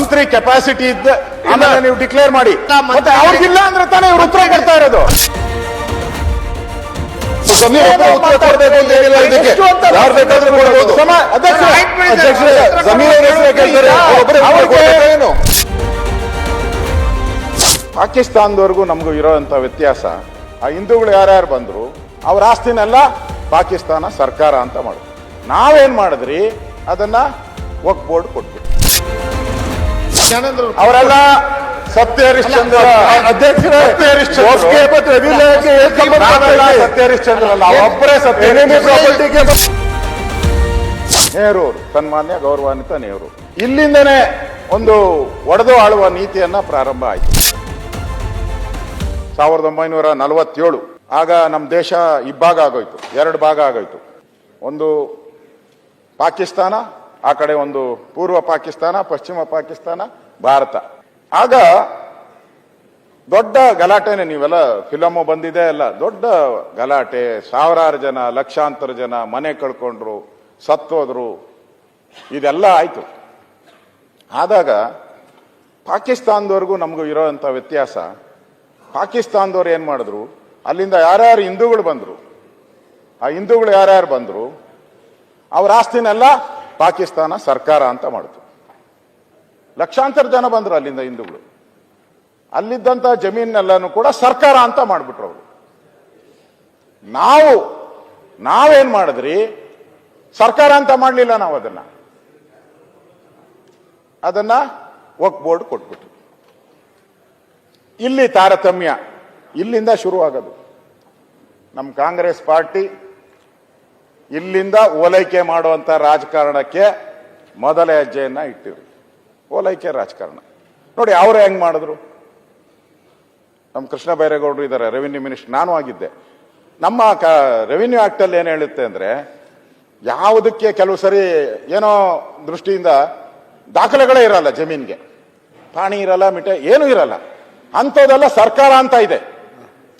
ಮಂತ್ರಿ capacity ಇದ್ದ ಆಮೇಲೆ ನೀವು ಡಿಕ್ಲೇರ್ ಮಾಡಿ. ಮತ್ತೆ ಅವ್ರಿಗಿಲ್ಲ ಅಂದ್ರೆ ತಾನೇ ಇವ್ರು ಉತ್ತರ ಕೊಡ್ತಾ ಇರೋದು. ಉತ್ತರ ಕೊಡ್ಬೇಕು ಅಂತ ಇದಕ್ಕೆ. ಯಾರು ಬೇಕಾದ್ರೂ ಅಧ್ಯಕ್ಷರೇ, ಅವ್ರ ಹೆಸರು ಕೇಳ್ತಾರೆ ಒಬ್ಬರೇ ಏನು? ಪಾಕಿಸ್ತಾನದವರೆಗೂ ನಮಗೂ ಇರೋಂತ ವ್ಯತ್ಯಾಸ ಆ ಹಿಂದೂಗಳು ಯಾರ್ಯಾರು ಬಂದ್ರು ಅವ್ರ ಆಸ್ತಿನೆಲ್ಲ ಪಾಕಿಸ್ತಾನ ಸರ್ಕಾರ ಅಂತ ಮಾಡಿದ್ರು ನಾವೇನ್ ಮಾಡಿದ್ರಿ? ಅದನ್ನ ಒಕ್ ಬೋರ್ಡ್ ಕೊಟ್ಬಿಟ್ಟು ಅವರೆಲ್ಲ ಸತ್ಯ ಹರಿಶ್ಚಂದ್ರ ಅಧ್ಯಕ್ಷರೇ, ಸತ್ಯ ಹರಿಶ್ಚಂದ್ರ. ಅಲ್ಲ ಒಬ್ಬರೇ ಸತ್ಯ Enemy ಗೆ ನೆಹರು ಸನ್ಮಾನ್ಯ ಗೌರವಾನ್ವಿತ ನೆಹರು. ಇಲ್ಲಿಂದನೇ ಒಂದು ಒಡೆದು ಆಳುವ ನೀತಿಯನ್ನ ಪ್ರಾರಂಭ ಆಯಿತು. ಸಾವಿರದ ಒಂಬೈನೂರ ನಲವತ್ತೇಳು ಆಗ ನಮ್ಮ ದೇಶ ಇಬ್ಬಾಗ ಆಗೋಯ್ತು ಎರಡು ಭಾಗ ಆಗೋಯ್ತು. ಒಂದು ಪಾಕಿಸ್ತಾನ ಆ ಕಡೆ ಒಂದು ಪೂರ್ವ ಪಾಕಿಸ್ತಾನ, ಪಶ್ಚಿಮ ಪಾಕಿಸ್ತಾನ, ಭಾರತ. ಆಗ ದೊಡ್ಡ ಗಲಾಟೆನೆ ನೀವೆಲ್ಲ ಫಿಲಮು ಬಂದಿದೆ ಅಲ್ಲ, ದೊಡ್ಡ ಗಲಾಟೆ, ಸಾವಿರಾರು ಜನ, ಲಕ್ಷಾಂತರ ಜನ ಮನೆ ಕಳ್ಕೊಂಡ್ರು, ಸತ್ತೋದ್ರು, ಇದೆಲ್ಲ ಆಯ್ತು. ಆದಾಗ ಪಾಕಿಸ್ತಾನದವರೆಗೂ ನಮಗೂ ಇರೋವಂಥ ವ್ಯತ್ಯಾಸ, ಪಾಕಿಸ್ತಾನದವ್ರು ಏನು ಮಾಡಿದ್ರು, ಅಲ್ಲಿಂದ ಯಾರ್ಯಾರು ಹಿಂದೂಗಳು ಬಂದ್ರು, ಆ ಹಿಂದೂಗಳು ಯಾರ್ಯಾರು ಬಂದ್ರು, ಅವ್ರ ಆಸ್ತಿನೆಲ್ಲ ಪಾಕಿಸ್ತಾನ ಸರ್ಕಾರ ಅಂತ ಮಾಡಿತು. ಲಕ್ಷಾಂತರ ಜನ ಬಂದ್ರು ಅಲ್ಲಿಂದ ಹಿಂದೂಗಳು. ಅಲ್ಲಿದ್ದಂತ ಜಮೀನೆಲ್ಲನೂ ಕೂಡ ಸರ್ಕಾರ ಅಂತ ಮಾಡ್ಬಿಟ್ರು ಅವರು. ನಾವು, ನಾವೇನ್ ಮಾಡಿದ್ರಿ? ಸರ್ಕಾರ ಅಂತ ಮಾಡಲಿಲ್ಲ ನಾವು ಅದನ್ನ. ಅದನ್ನ ವಕ್ ಬೋರ್ಡ್ ಕೊಟ್ಬಿಟ್ರು. ಇಲ್ಲಿ ತಾರತಮ್ಯ ಇಲ್ಲಿಂದ ಶುರುವಾಗೋದು. ನಮ್ಮ ಕಾಂಗ್ರೆಸ್ ಪಾರ್ಟಿ ಇಲ್ಲಿಂದ ಓಲೈಕೆ ಮಾಡುವಂತ ರಾಜಕಾರಣಕ್ಕೆ ಮೊದಲ ಹೆಜ್ಜೆಯನ್ನು ಇಟ್ಟಿರು. ಓಲೈಕೆ ರಾಜಕಾರಣ. ನೋಡಿ, ಅವರು ಹೆಂಗ್ ಮಾಡಿದ್ರು? ನಮ್ಮ ಕೃಷ್ಣ ಬೈರೇಗೌಡರು ಇದ್ದಾರೆ ರೆವಿನ್ಯೂ ಮಿನಿಸ್ಟರ್ ನಾನು ಆಗಿದ್ದೆ. ನಮ್ಮ ರೆವಿನ್ಯೂ ಆಕ್ಟ್ ಅಲ್ಲಿ ಏನ್ ಹೇಳುತ್ತೆ ಅಂದ್ರೆ, ಯಾವುದಕ್ಕೆ ಕೆಲವು ಸರಿ ಏನೋ ದೃಷ್ಟಿಯಿಂದ ದಾಖಲೆಗಳೇ ಇರಲ್ಲ ಜಮೀನ್ಗೆ. ಪಾಣಿ ಇರಲ್ಲ, ಮಿಠೆ ಏನೂ ಇರಲ್ಲ. ಅಂಥದ್ದೆಲ್ಲ ಸರ್ಕಾರ ಅಂತ ಇದೆ.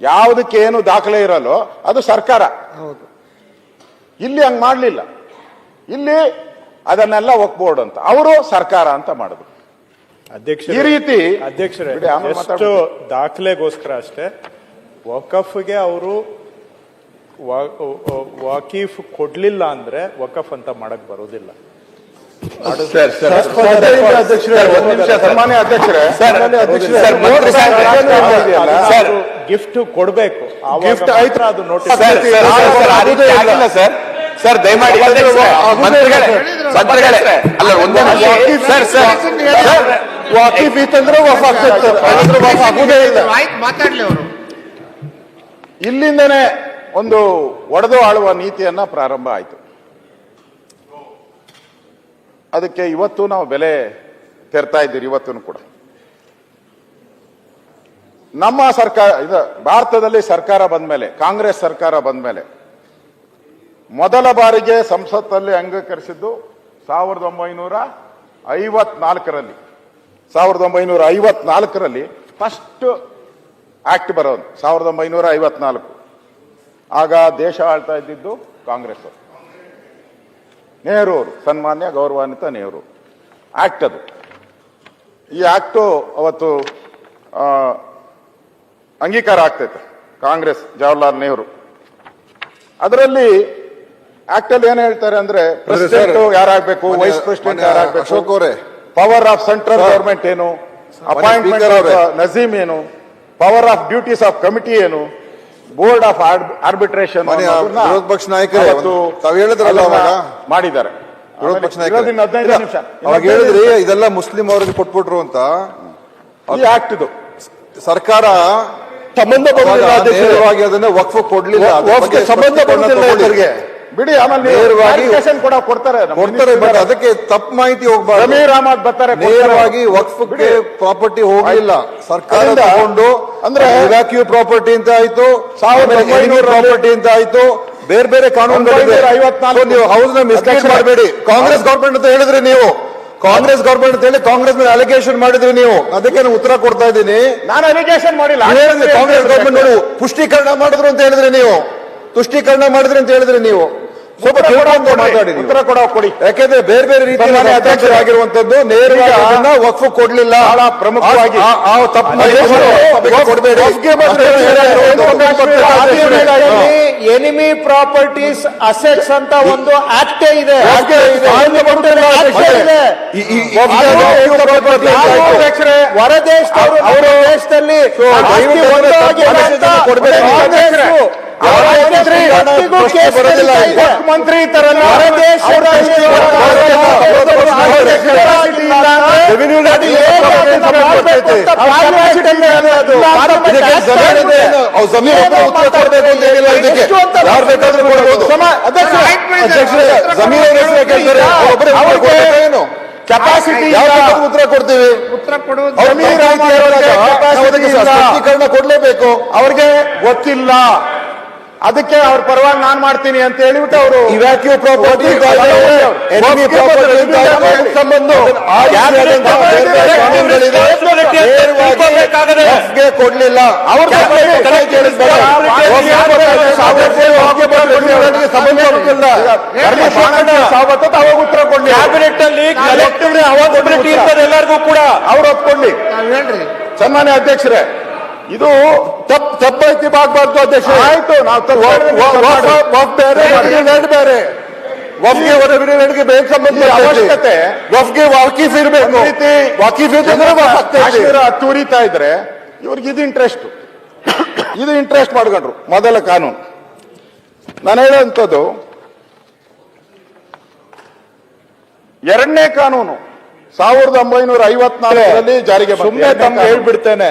ಯಾವುದಕ್ಕೆ ಏನು ದಾಖಲೆ ಇರಲ್ಲೋ ಅದು ಸರ್ಕಾರ. ಇಲ್ಲಿ ಹಂಗೆ ಮಾಡಲಿಲ್ಲ ಇಲ್ಲಿ ಅದನ್ನೆಲ್ಲ ಬೋರ್ಡ್ ಅಂತ ಅವರು ಸರ್ಕಾರ ಅಂತ ಮಾಡಿದ್ರು ಅಧ್ಯಕ್ಷ ಈ ರೀತಿ ಅಧ್ಯಕ್ಷರೇ ಎಷ್ಟು. ದಾಖಲೆಗೋಸ್ಕರ ಅಷ್ಟೇ ವಕಫ್ಗೆ ಅವರು ವಾಕೀಫ್ ಕೊಡ್ಲಿಲ್ಲ ಅಂದ್ರೆ ವಕಫ್ ಅಂತ ಮಾಡಕ್ ಬರೋದಿಲ್ಲ ಸರ್ ಸರ್ ಅಧ್ಯಕ್ಷರೇ ಗಿಫ್ಟ್ ಕೊಡ್ಬೇಕು. ಗಿಫ್ಟ್ ಆಯ್ತು. ಅದು ನೋಟಿಸ್ ಸರ್, ಸರ್, ದಯಮಾಡಿ ಮಂತ್ರಿಗಳೇ ಮಂತ್ರಿಗಳೇ. ಅಲ್ಲ ಒಂದೇ ಸರ್ ಸರ್ ವಾಕಿಫ್ ಇತ್ತಂದ್ರೆ ವಫ್ ಆಗ್ತದೆ ಇಲ್ಲಿಂದನೆ ವಫ್ ಆಗುವುದೇ ಇಲ್ಲ. ಆಯ್ತು ಮಾತಾಡ್ಲಿ ಅವರು. ಇಲ್ಲಿಂದನೇ ಒಂದು ಒಡೆದು ಆಳುವ ನೀತಿಯನ್ನ ಪ್ರಾರಂಭ ಆಯಿತು. ಅದಕ್ಕೆ ಇವತ್ತು ನಾವು ಬೆಲೆ ತೆರ್ತಾ ಇದ್ದೀರಿ ಇವತ್ತು ಕೂಡ. ನಮ್ಮ ಸರ್ಕಾರ, ಇದು ಭಾರತದಲ್ಲಿ ಸರ್ಕಾರ ಬಂದ ಮೇಲೆ ಕಾಂಗ್ರೆಸ್ ಸರ್ಕಾರ ಬಂದ ಮೇಲೆ ಮೊದಲ ಬಾರಿಗೆ ಸಂಸತ್ತಲ್ಲಿ ಅಂಗೀಕರಿಸಿದ್ದು ಸಾವಿರದ ಒಂಬೈನೂರ ಐವತ್ನಾಲ್ಕರಲ್ಲಿ. ಸಾವಿರದ ಒಂಬೈನೂರ ಐವತ್ನಾಲ್ಕರಲ್ಲಿ ಫಸ್ಟ್ ಆಕ್ಟ್ ಬರೋದು, ಸಾವಿರದ ಒಂಬೈನೂರ ಐವತ್ನಾಲ್ಕು. ಆಗ ದೇಶ ಆಳ್ತಾ ಇದ್ದಿದ್ದು ಕಾಂಗ್ರೆಸ್. ನೆಹರು ಅವರು, ಸನ್ಮಾನ್ಯ ಗೌರವಾನ್ವಿತ ನೆಹರು. ಆಕ್ಟ್ ಅದು. ಈ ಆಕ್ಟು ಅವತ್ತು ಅಂಗೀಕಾರ ಆಗ್ತೈತೆ ಕಾಂಗ್ರೆಸ್ ಜವಾಹರ್ಲಾಲ್ ನೆಹರು. ಅದರಲ್ಲಿ ಆಕ್ಟ್ ಅಲ್ಲಿ ಏನ್ ಹೇಳ್ತಾರೆ ಅಂದ್ರೆ ಪ್ರೆಸಿಡೆಂಟ್ ಯಾರಾಗಬೇಕು ವೈಸ್ ಪ್ರೆಸಿಡೆಂಟ್ ಯಾರಾಗಬೇಕು ಪವರ್ ಆಫ್ ಸೆಂಟ್ರಲ್. ಗವರ್ಮೆಂಟ್ ಏನು ಅಪಾಯಿಂಟ್ಮೆಂಟ್ ನಜೀಮ್ ಏನು power of duties of committee ಏನು ಬೋರ್ಡ್ ಆಫ್ ಆರ್ಬಿಟ್ರೇಷನ್ ವಿರೋಧ ಪಕ್ಷ ನಾಯಕರು? ಮಾಡಿದ್ದಾರೆ. ವಿರೋಧ ಪಕ್ಷ ನಾಯಕರೇ. ಹೇಳಿದ್ರಿ ಇದೆಲ್ಲ ಮುಸ್ಲಿಂ ಅವರಿಗೆ ಕೊಟ್ಬಿಟ್ರು ಅಂತ. ಈ ಆಕ್ಟ್ ಇದು ಸರ್ಕಾರ ಸಂಬಂಧ ನೇರವಾಗಿ ಅದನ್ನ ವಕ್ಫ್ ಕೊಡ್ಲಿಲ್ಲ ಅದ್ರ ಬಗ್ಗೆ ಸಂಬಂಧ ಸ್ಪಷ್ಟೀಕರಣ ಬರುವುದಿಲ್ಲ ತಗೊಳ್ಳಿ. ಇವರಿಗೆ. ಬಿಡಿ ಆಮೇಲೆ ನೀವು ನೇರವಾಗಿ clarification ಕೂಡ ಕೊಡ್ತಾರೆ ನಮ್ಮ ಕೊಡ್ತಾರೆ ಬಟ್ minister ಅದಕ್ಕೆ ತಪ್ಪು ಮಾಹಿತಿ ಹೋಗ್ಬಾರ್ದು ರಮೀರ್ ಅಹಮದ್ ಬರ್ತಾರೆ ಕೊಡ್ತಾರೆ. ನೇರವಾಗಿ ವಕ್ಫ್ಗೆ. ಪ್ರಾಪರ್ಟಿ ಹೋಗಲಿಲ್ಲ ಸರ್ಕಾರ ಅದರಿಂದ ತಗೊಂಡು ಅಂದ್ರೆ ವ್ಯಾಕ್ಯೂ ಪ್ರಾಪರ್ಟಿ ಅಂತ ಆಯ್ತು ಸಾವಿರದ ಒಂಬೈನೂರ ಪ್ರಾಪರ್ಟಿ ಅಂತ ಆಯ್ತು ಬೇರೆ ಬೇರೆ ಕಾನೂನು ಒಂಬೈನೂರ ಐವತ್ನಾಲ್ಕು. ನೀವು ಹೌಸ್ನ ಮಿಸ್ಲೀಡ್ ಅಧ್ಯಕ್ಷರೇ. ಮಾಡಬೇಡಿ ಕಾಂಗ್ರೆಸ್ ಗೌರ್ಮೆಂಟ್ ಅಂತ ಹೇಳಿದ್ರೆ ನೀವು ಕಾಂಗ್ರೆಸ್ ಗವರ್ಮೆಂಟ್ ಅಂತ ಹೇಳಿ ಕಾಂಗ್ರೆಸ್ ಮೇಲೆ ಅಲಿಗೇಷನ್ ಮಾಡಿದ್ರಿ ನೀವು. ಅದಕ್ಕೆ ನಾನು ಉತ್ತರ ಕೊಡ್ತಾ ಇದ್ದೀನಿ. ನಾನು ಅಲಿಗೇಷನ್ ಮಾಡಿಲ್ಲ. ಹೇಳಿದ್ರಿ ಕಾಂಗ್ರೆಸ್ ಗವರ್ಮೆಂಟ್ ನೋಡಿ ಪುಷ್ಟೀಕರಣ ಮಾಡಿದ್ರು ಅಂತ ಹೇಳಿದ್ರಿ ನೀವು. ತುಷ್ಟೀಕರಣ ಮಾಡಿದ್ರಿ ಅಂತ ಹೇಳಿದ್ರಿ ನೀವು. ಸ್ವಲ್ಪ ಮಾತಾಡಿ ಉತ್ತರ ಕೊಡ ಕೊಡಿ. ಯಾಕೆಂದ್ರೆ ಬೇರೆ ಬೇರೆ ರೀತಿಯ ಸನ್ಮಾನ್ಯ ಅಧ್ಯಕ್ಷರಾಗಿರುವಂತದ್ದು ನೇರವಾಗಿ ಅದನ್ನ ವಕ್ಫ್ ಕೊಡ್ಲಿಲ್ಲ. ಬಹಳ ಪ್ರಮುಖವಾಗಿ ಕೊಡಬೇಡಿ. ಎನಿಮಿ ಪ್ರಾಪರ್ಟೀಸ್ ಅಸೆಟ್ಸ್ ಅಂತ ಒಂದು ಆಕ್ಟ್ ಇದೆ. ಹೊರ ದೇಶದವರು ಅವರು ದೇಶದಲ್ಲಿ ಮಂತ್ರಿ ತರನ ಹೊರ ರೆವಿನ್ಯೂ ಜಮೀನು ಜಮೀನು ಒಬ್ಬರು ಉತ್ತರ ಕೊಡ್ಬೇಕು ಅಂತ ಏನಿಲ್ಲ ಇದಕ್ಕೆ. ಯಾರು ಬೇಕಾದ್ರೂ ಕೊಡ್ಬೋದು. ಅಧ್ಯಕ್ಷರೇ, ಅಧ್ಯಕ್ಷರೇ ಜಮೀನು ಹೆಸರು ಕೇಳ್ತಾರೆ ಒಬ್ಬರೇ ಉತ್ತರ ಏನು? ಕೆಪಾಸಿಟಿ ಯಾವ ಉತ್ತರ ಕೊಡ್ತೀವಿ. ಉತ್ತರ ಕೊಡುವುದು ಕೊಡ್ಲೇಬೇಕು. ಅವ್ರಿಗೆ ಗೊತ್ತಿಲ್ಲ. ಅದಕ್ಕೆ ಅವ್ರ ಪರವಾಗಿ ನಾನ್ ಮಾಡ್ತೀನಿ ಅಂತ ಹೇಳಿಬಿಟ್ಟು ಅವರು ಇವ್ಯಾಕ್ಯೂ ಪ್ರಾಪರ್ಟಿ ಎನಿಮಿ ಪ್ರಾಪರ್ಟಿ ಸಂಬಂಧ ಕೊಡ್ಲಿಲ್ಲ. ಅವ್ರ ಅವಾಗ ಉತ್ತರ ಕೊಡ್ಲಿ. ಕ್ಯಾಬಿನೆಟ್ ಅಲ್ಲಿ ಕಲೆಕ್ಟಿವ್ ಅವಾಗ ಎಲ್ಲರಿಗೂ ಕೂಡ. ಅವ್ರು ಒಪ್ಕೊಳ್ಳಿ ಹೇಳ್ರಿ. ಸನ್ಮಾನ್ಯ ಅಧ್ಯಕ್ಷರೇ ಇದು ತಪ್ಪು ತಪ್ಪೈತಿ ಆಗ್ಬಾರ್ದು ಅಧ್ಯಕ್ಷ. ಆಯ್ತು ನಾವು ಬೇರೆ ರೆಡ್ ಬೇರೆ ವಫ್ಗೆ ರೆವಿಡೆಂಟ್ಗೆ ಬೇಗ ಸಂಬಂಧ ಅವಶ್ಯಕತೆ. ವಫ್ಗೆ ವಾಕಿಫ್ ಇರಬೇಕು. ವಾಕಿಫ್ ಇದ್ರೆ ವಫ್ ಆಗ್ತೈತಿ. ಕಾಶ್ಮೀರ ಇದ್ರೆ ಇವ್ರಿಗೆ ಇದು ಇಂಟ್ರೆಸ್ಟ್ ಇದು ಇಂಟ್ರೆಸ್ಟ್ ಮಾಡ್ಕೊಂಡ್ರು ಮೊದಲ ಕಾನೂನು. ನಾನು ಹೇಳುವಂಥದ್ದು ಎರಡನೇ ಕಾನೂನು ಸಾವಿರದ ಒಂಬೈನೂರ ಐವತ್ನಾಲ್ಕರಲ್ಲಿ ಜಾರಿಗೆ ಎರಡನೇ ತಮ್ಗೆ. ಹೇಳ್ಬಿಡ್ತೇನೆ.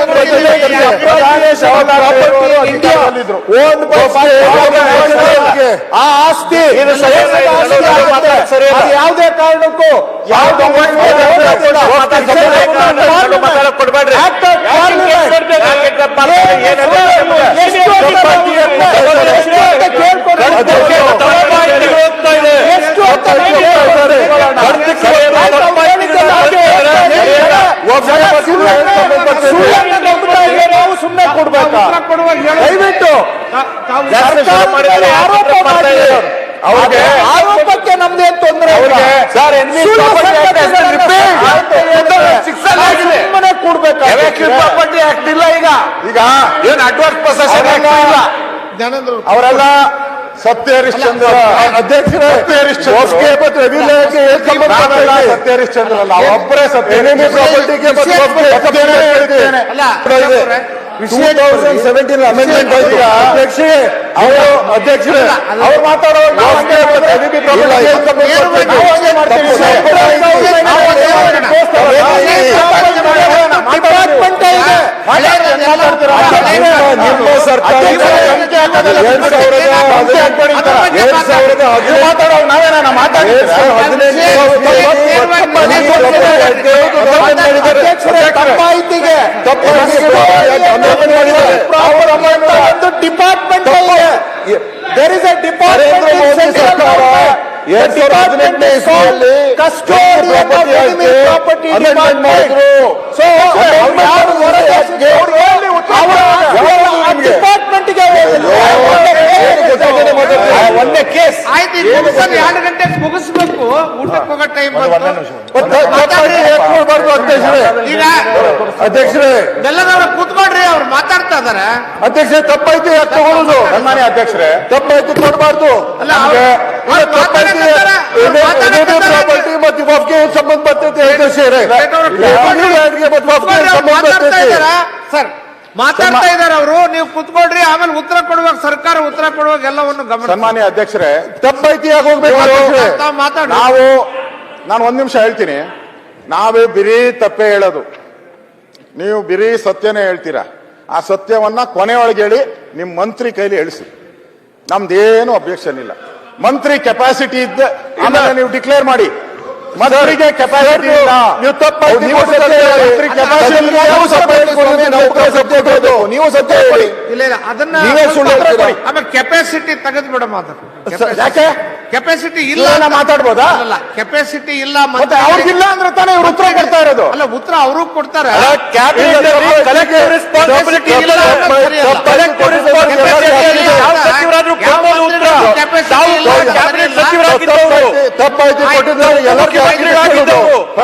enemy ಅವರು property act 1968 ಇದಕ್ಕೆ ವಫ್ ಓನ್ ಆ ಆಸ್ತಿ ಯಾವುದೇ ಕಾರಣಕ್ಕೂ ಯಾವ್ದು ಕೊಡ್ಬೇಡ್ರಿ ಎಷ್ಟು ಅಂತ ಸುಮ್ಮನೆ ಕೊಡ್ಬೇಕಾ ದಯವಿಟ್ಟು ಸರ್ಕಾರದ ಆರೋಪ ಮಾಡಿ ಅವ್ರಿಗೆ ಆರೋಪಕ್ಕೆ ನಮ್ದೇನ್ ತೊಂದರೆ ಇಲ್ಲ. ಸರ್ ಎನ್ವಿ ಸುಳ್ಳು ಪ್ರಾಪರ್ಟಿ ಸಂಗತಿಗಳನ್ನ ರಿಪೇರ್ ಆಯ್ತು, ಹೇಳಿದ್ರೆ ಸುಮ್ಮನೆ ಕೂಡ್ಬೇಕು ಪ್ರಾಪರ್ಟಿ ಆಕ್ಟ್ ಇಲ್ಲ ಈಗ. ಈಗ ಏನ್ ಅಡ್ವಾನ್ಸ್ ಪ್ರೊಸೆಷನ್ ಅವರೆಲ್ಲ ಇಲ್ಲ? ಅವರೆಲ್ಲ ಸತ್ಯ ಹರಿಶ್ಚಂದ್ರ ಅಧ್ಯಕ್ಷರೇ ಸತ್ಯ ಹರಿಶ್ಚಂದ್ರ ಒಬ್ಬರೇ ಸತ್ಯ ಪ್ರಾಪರ್ಟಿಗೆ ಸೆವೆಂಟೀನ್ ಅಮೆಂಡ್ಮೆಂಟ್ ಆಯ್ತು ಅಧ್ಯಕ್ಷರೇ ಅವರು ಅಧ್ಯಕ್ಷರೇ ಅವ್ರು ನಿಮ್ಮ ಸರ್ಕಾರ ಎರಡ್ ಸಾವಿರದ ಹದಿನೆಂಟು ಎರಡ್ ಸಾವಿರದ ಹದಿನೆಂಟು ಮಾತಾಡೋರು ನಾವೇನ ಎರಡ್ ಮಾತಾಡ್ತೀವಿ ಸಾವಿರದ ಹದಿನೆಂಟು ಅಧ್ಯಕ್ಷರೇ ತಮ್ಮ ಮಾಹಿತಿಗೆ ಒಂದು ಡಿಪಾರ್ಟ್ಮೆಂಟ್ ಇದೆ there is a department Narendra Modi ಸರ್ಕಾರ ಎರಡ್ ಸಾವಿರದ ಹದಿನೆಂಟನೇ ಇಸ್ವಿಯಲ್ಲಿ ಕಸ್ಟೋಡಿಯನ್ ಪ್ರಾಪರ್ಟಿ ಪ್ರಾಪರ್ಟಿ ಅಮೆಂಡ್ಮೆಂಟ್ ಮಾಡಿದ್ರು ಸೊ ಯಾರು ಒಂದೇ ಕೇಸ್. ಆಯ್ತು ಎರಡು ಗಂಟೆಗೆ ಮುಗಿಸ್ಬೇಕು. ಊಟಕ್ಕೆ ಹೋಗೋ ಟೈಮ್ ಈಗ ಅಧ್ಯಕ್ಷರೇ. ಎಲ್ಲದವ್ರು ಕೂತ್ಕೊಡ್ರಿ ಅವ್ರು ಮಾತಾಡ್ತಾ ಇದಾರೆ. ಅಧ್ಯಕ್ಷರೇ ತಪ್ಪಾಯ್ತು ಯಾಕೆ ತಗೊಳ್ಳೋದು ಸನ್ಮಾನ್ಯ ಅಧ್ಯಕ್ಷರೇ. ತಪ್ಪಾಯ್ತು ಕೊಡಬಾರ್ದು. ಪ್ರಾಪರ್ಟಿ ಮತ್ತು ವಫ್ಗೆ ಸಂಬಂಧ ಬರ್ತೈತೆ ಅಧ್ಯಕ್ಷರೇ? ಸಂಬಂಧ ಬರ್ತೈತೆ? ಸರ್ ಮಾತಾಡ್ತಾ ಇದಾರೆ ಅವರು. ನೀವು ಕುತ್ಕೊಳ್ರಿ ಆಮೇಲೆ ಉತ್ತರ ಕೊಡುವಾಗ ಸರ್ಕಾರ ಉತ್ತರ ಕೊಡುವಾಗ ಎಲ್ಲವನ್ನು ಗಮನ ಸನ್ಮಾನ್ಯ ಅಧ್ಯಕ್ಷರೇ ತಪ್ಪೈತಿ ಹೋಗ್ಬೇಕು ಮಾತಾಡಿ ನಾವು ನಾನು ಒಂದ್ ನಿಮಿಷ ಹೇಳ್ತೀನಿ. ನಾವೇ ಬಿರಿ ತಪ್ಪೇ ಹೇಳೋದು. ನೀವು ಬಿರಿ ಸತ್ಯನೇ ಹೇಳ್ತೀರಾ? ಆ ಸತ್ಯವನ್ನ ಕೊನೆಯೊಳಗೆ ಹೇಳಿ ನಿಮ್ ಮಂತ್ರಿ ಕೈಲಿ ಹೇಳಿಸಿ ನಮ್ದೇನು ಅಬ್ಜೆಕ್ಷನ್ ಇಲ್ಲ ಮಂತ್ರಿ ಕೆಪಾಸಿಟಿ ಇದ್ದ ಆಮೇಲೆ ನೀವು ಡಿಕ್ಲೇರ್ ಮಾಡಿ. ಮಂತ್ರಿಗೆ ಕೆಪಾಸಿಟಿ ಇಲ್ಲ. ನೀವು ತಪ್ಪಾಯ್ತು ನೀವು ಸತ್ಯ ಹೇಳಿ. ಇಲ್ಲ, ನೀವು ಸತ್ಯ ಹೇಳಿ. ಇಲ್ಲ ಇಲ್ಲ ಅದನ್ನ ನೀವೇ ಸುಳ್ಳು ಆಮೇಲೆ ಕೆಪಾಸಿಟಿ ತೆಗೆದು ಬಿಡ ಮಾತು. ಸರ್, ಯಾಕೆ? ಕೆಪಾಸಿಟಿ ಇಲ್ಲ ಮಾತಾಡ್ಬೋದಾ? ಅಲ್ಲ ಕೆಪಾಸಿಟಿ ಇಲ್ಲ ಮತ್ತೆ ಅವ್ರಿಗಿಲ್ಲ ಅಂದ್ರೆ ತಾನೇ ಇವ್ರು ಉತ್ತರ ಕೊಡ್ತಾ ಇರೋದು? ಅಲ್ಲ ಉತ್ತರ ಅವರು ಕೊಡ್ತಾರೆ. ಸಚಿವರಾದ್ರೂ ತಪ್ಪಾಯ್ತು ಕೊಟ್ಟಿದ್ದಾರೆ ಎಲ್ಲರಿಗೂ ಮುಖ್ಯಮಂತ್ರಿಗಳಾಗಿದ್ದವರು